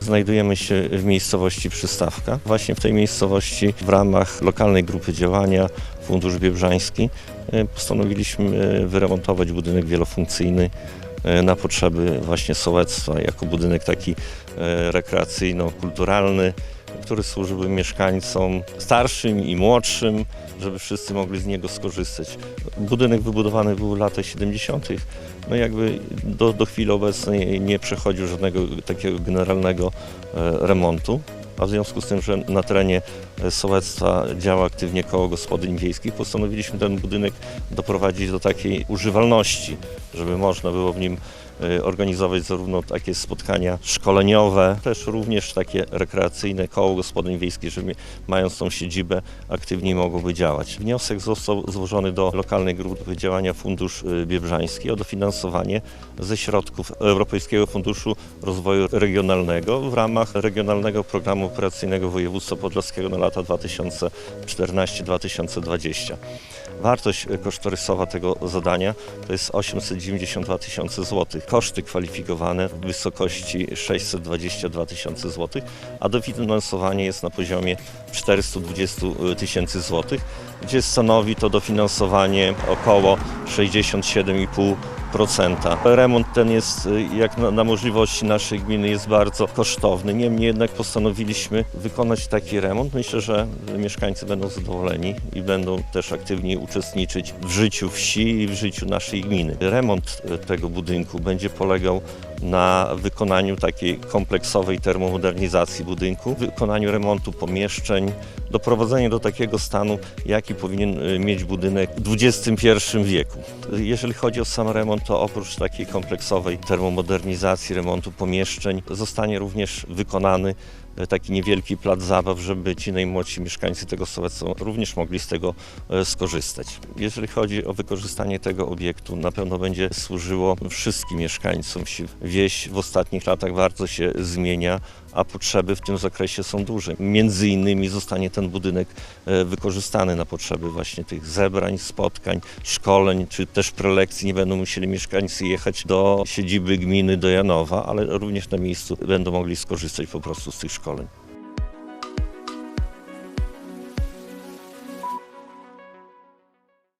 Znajdujemy się w miejscowości Przystawka. Właśnie w tej miejscowości w ramach lokalnej grupy działania Fundusz Biebrzański e, postanowiliśmy e, wyremontować budynek wielofunkcyjny na potrzeby właśnie sołectwa, jako budynek taki e, rekreacyjno-kulturalny, który służyłby mieszkańcom starszym i młodszym, żeby wszyscy mogli z niego skorzystać. Budynek wybudowany był w latach 70. No jakby do, do chwili obecnej nie przechodził żadnego takiego generalnego e, remontu. A w związku z tym, że na terenie e, sołectwa działa aktywnie koło gospodyń wiejskich, postanowiliśmy ten budynek doprowadzić do takiej używalności, żeby można było w nim e, organizować zarówno takie spotkania szkoleniowe, też również takie rekreacyjne koło gospodyń wiejskich, żeby mając tą siedzibę aktywniej mogłoby działać. Wniosek został złożony do lokalnej grupy działania Fundusz y, Biebrzański o dofinansowanie ze środków Europejskiego Funduszu Rozwoju Regionalnego w ramach Regionalnego Programu Operacyjnego Województwa Podlaskiego na lata 2014-2020. Wartość y, kosztorysowa tego zadania to jest 892 tysiące złotych. Koszty kwalifikowane w wysokości 622 tysiące złotych, a dofinansowanie jest na poziomie 420 tysięcy złotych, gdzie stanowi to dofinansowanie około 67,5%. Remont ten jest, y, jak na, na możliwości naszej gminy, jest bardzo kosztowny. Niemniej jednak postanowiliśmy wykonać taki remont. Myślę, że mieszkańcy będą zadowoleni i będą też aktywniej uczestniczyć w życiu wsi i w życiu naszej gminy. Remont y, tego budynku będzie polegał na wykonaniu takiej kompleksowej termomodernizacji budynku, wykonaniu remontu pomieszczeń, doprowadzeniu do takiego stanu, jaki powinien y, mieć budynek w XXI wieku. Jeżeli chodzi o sam remont, to oprócz takiej kompleksowej termomodernizacji, remontu pomieszczeń, zostanie również wykonany taki niewielki plac zabaw, żeby ci najmłodsi mieszkańcy tego sołectwa również mogli z tego e, skorzystać. Jeżeli chodzi o wykorzystanie tego obiektu, na pewno będzie służyło wszystkim mieszkańcom wsi. Wieś w ostatnich latach bardzo się zmienia, a potrzeby w tym zakresie są duże. Między innymi zostanie ten budynek e, wykorzystany na potrzeby właśnie tych zebrań, spotkań, szkoleń, czy też prelekcji. Nie będą musieli mieszkańcy jechać do siedziby gminy, do Janowa, ale również na miejscu będą mogli skorzystać po prostu z tych szkoleń.